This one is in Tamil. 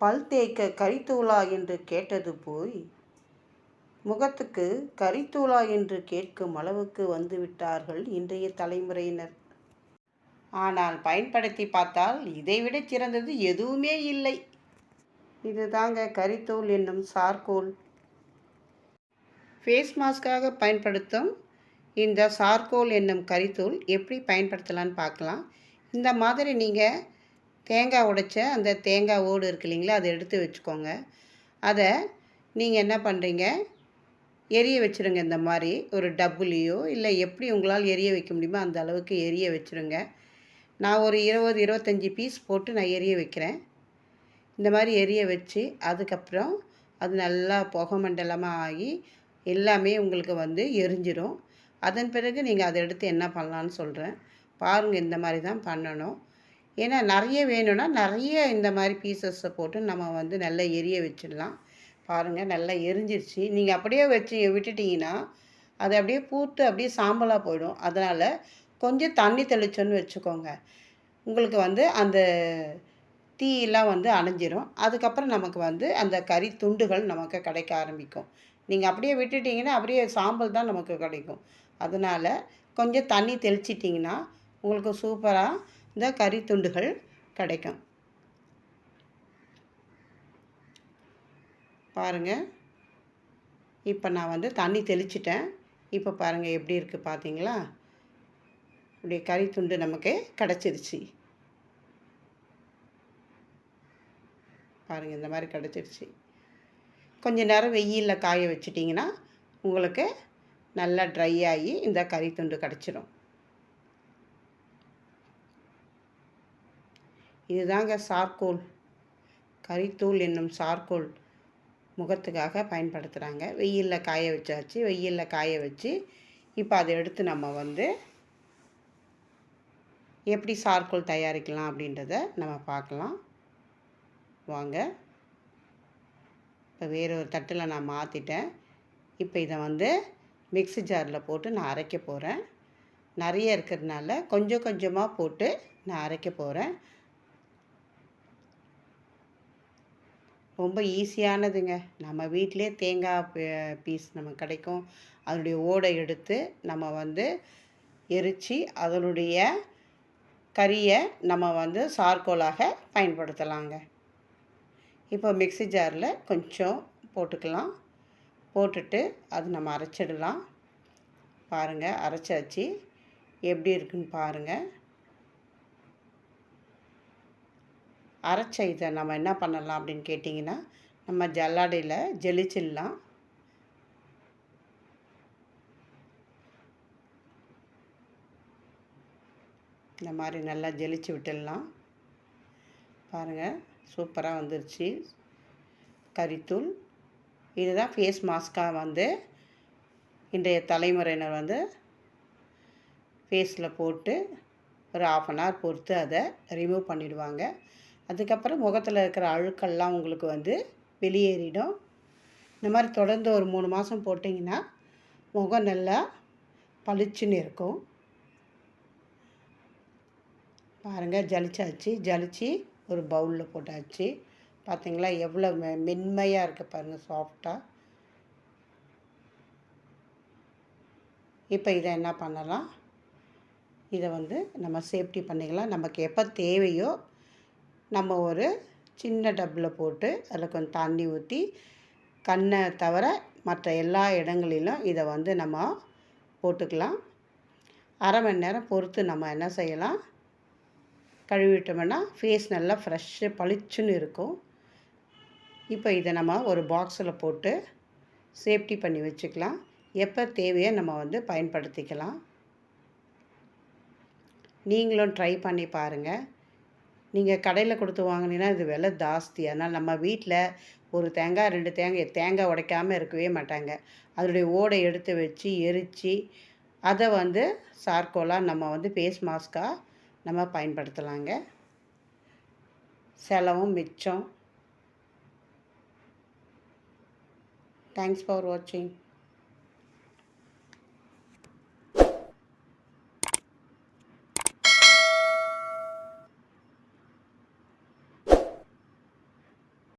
பல் தேய்க்க கரித்தூளா என்று கேட்டது போய் முகத்துக்கு கரித்தூளா என்று கேட்கும் அளவுக்கு வந்துவிட்டார்கள் இன்றைய தலைமுறையினர். ஆனால் பயன்படுத்தி பார்த்தால் இதைவிட சிறந்தது எதுவுமே இல்லை. இது தாங்க கரித்தூள் என்னும் சார்கோல். ஃபேஸ் மாஸ்க்காக பயன்படுத்தும் இந்த சார்கோல் என்னும் கரித்தூள் எப்படி பயன்படுத்தலான்னு பார்க்கலாம். இந்த மாதிரி நீங்கள் தேங்காய் உடைச்ச அந்த தேங்காய் ஓடு இருக்கு இல்லைங்களா அதை எடுத்து வச்சுக்கோங்க. அதை நீங்கள் என்ன பண்ணுறீங்க எரிய வச்சுருங்க இந்த மாதிரி. ஒரு டப்புலேயோ இல்லை எப்படி உங்களால் எரிய வைக்க முடியுமோ அந்த அளவுக்கு எரிய வச்சுருங்க. நான் ஒரு இருபது இருபத்தஞ்சி பீஸ் போட்டு நான் எரிய வைக்கிறேன். இந்த மாதிரி எரிய வச்சு அதுக்கப்புறம் அது நல்லா புகை மண்டலமாக ஆகி எல்லாமே உங்களுக்கு வந்து எரிஞ்சிடும் அதன் பிறகு நீங்கள் அதை எடுத்து என்ன பண்ணலான்னு சொல்கிறேன் பாருங்கள் இந்த மாதிரி தான் பண்ணணும். ஏன்னா நிறைய வேணும்னா நிறைய இந்த மாதிரி பீசஸை போட்டு நம்ம வந்து நல்லா எரிய வச்சிடலாம். பாருங்கள் நல்லா எரிஞ்சிருச்சு. நீங்கள் அப்படியே வச்சு விட்டுட்டிங்கன்னா அது அப்படியே பூத்து அப்படியே சாம்பலாக போயிடும். அதனால் கொஞ்சம் தண்ணி தெளிச்சோன்னு வச்சுக்கோங்க. உங்களுக்கு வந்து அந்த தீயெல்லாம் வந்து அணைஞ்சிரும். அதுக்கப்புறம் நமக்கு வந்து அந்த கறி துண்டுகள் நமக்கு கிடைக்க ஆரம்பிக்கும். நீங்கள் அப்படியே விட்டுட்டிங்கன்னா அப்படியே சாம்பல் தான் நமக்கு கிடைக்கும். அதனால் கொஞ்சம் தண்ணி தெளிச்சிட்டிங்கன்னா உங்களுக்கு சூப்பராக இந்த கறி துண்டுகள் கிடைக்கும். பாருங்கள் இப்போ நான் வந்து தண்ணி தெளிச்சிட்டேன். இப்போ பாருங்கள் எப்படி இருக்குது பார்த்தீங்களா இப்படி கறி துண்டு நமக்கு கிடச்சிருச்சு. பாருங்கள் இந்த மாதிரி கிடச்சிருச்சு. கொஞ்ச நேரம் வெயிலில் காய வச்சிட்டிங்கன்னா உங்களுக்கு நல்லா ட்ரை ஆகி இந்த கறி துண்டு கிடச்சிரும். இதுதாங்க சார்கோல். கறித்தூள் என்னும் சார்கோல் முகத்துக்காக பயன்படுத்துகிறாங்க வெயிலில் காய வச்சாச்சு. வெயிலில் காய வச்சு இப்போ அதை எடுத்து நம்ம வந்து எப்படி சார்கோல் தயாரிக்கலாம் அப்படின்றத நம்ம பார்க்கலாம். வாங்க. இப்போ வேறு ஒரு தட்டில் நான் மாற்றிட்டேன் இப்போ இதை வந்து மிக்ஸி ஜாரில் போட்டு நான் அரைக்க போகிறேன் நிறைய இருக்கிறதுனால கொஞ்சம் கொஞ்சமாக போட்டு நான் அரைக்க போகிறேன் ரொம்ப ஈஸியானதுங்க. நம்ம வீட்டிலே தேங்காய் பீஸ் நமக்கு கிடைக்கும். அதனுடைய ஓடை எடுத்து நம்ம வந்து எரித்து அதனுடைய கறியை நம்ம வந்து சார்கோலாக பயன்படுத்தலாங்க. இப்போ மிக்ஸி ஜாரில் கொஞ்சம் போட்டுக்கலாம். போட்டுட்டு அது நம்ம அரைச்சிடலாம். பாருங்கள் அரைச்சாச்சு. எப்படி இருக்குன்னு பாருங்கள் அரைச்ச இதை நம்ம என்ன பண்ணலாம் அப்படின்னு கேட்டிங்கன்னா நம்ம ஜல்லாடையில் ஜெலிச்சிடலாம். இந்த மாதிரி நல்லா ஜெலிச்சு விட்டுடலாம். பாருங்கள் சூப்பராக வந்துருச்சு. கறித்தூள் இதுதான் ஃபேஸ் மாஸ்க்காக வந்து இன்றைய தலைமுறையினர் வந்து ஃபேஸில் போட்டு ஒரு ஆஃப் அன் ஹவர் பொறுத்து அதை ரிமூவ் பண்ணிவிடுவாங்க அதுக்கப்புறம் முகத்தில் இருக்கிற அழுக்கெல்லாம் உங்களுக்கு வந்து வெளியேறிடும். இந்த மாதிரி தொடர்ந்து ஒரு மூணு மாதம் போட்டிங்கன்னா முகம் நல்லா பளிச்சுன்னு இருக்கும். பாருங்கள் ஜலிச்சாச்சு. ஜலிச்சு ஒரு பவுலில் போட்டாச்சு. பார்த்தீங்களா எவ்வளோ மெ மென்மையாக இருக்குது பாருங்கள் சாஃப்டாக இப்போ இதை என்ன பண்ணலாம்? இதை வந்து நம்ம சேஃப்டி பண்ணிக்கலாம். நமக்கு எப்போ தேவையோ நம்ம ஒரு சின்ன டப்பில் போட்டு அதில் கொஞ்சம் தண்ணி ஊற்றி கண்ணை தவிர மற்ற எல்லா இடங்களிலும் இதை வந்து நம்ம போட்டுக்கலாம். அரை மணி நேரம் பொறுத்து நம்ம என்ன செய்யலாம்? கழுவிட்டோம்னா ஃபேஸ் நல்லா ஃப்ரெஷ்ஷு பளிச்சுன்னு இருக்கும். இப்போ இதை நம்ம ஒரு பாக்ஸில் போட்டு சேஃப்டி பண்ணி வச்சுக்கலாம். எப்போ தேவையோ நம்ம வந்து பயன்படுத்திக்கலாம். நீங்களும் ட்ரை பண்ணி பாருங்கள் நீங்கள் கடையில் கொடுத்து வாங்கினீங்கன்னா இது விலை ஜாஸ்தி. அதனால் நம்ம வீட்டில் ஒரு தேங்காய் ரெண்டு தேங்காய் தேங்காய் உடைக்காமல் இருக்கவே மாட்டாங்க. அதனுடைய ஓடை எடுத்து வச்சு எரித்து அதை வந்து சார்கோலாக நம்ம வந்து ஃபேஸ் மாஸ்க்காக நம்ம பயன்படுத்தலாங்க. செலவும் மிச்சம். தேங்க்ஸ் ஃபார் வாட்சிங்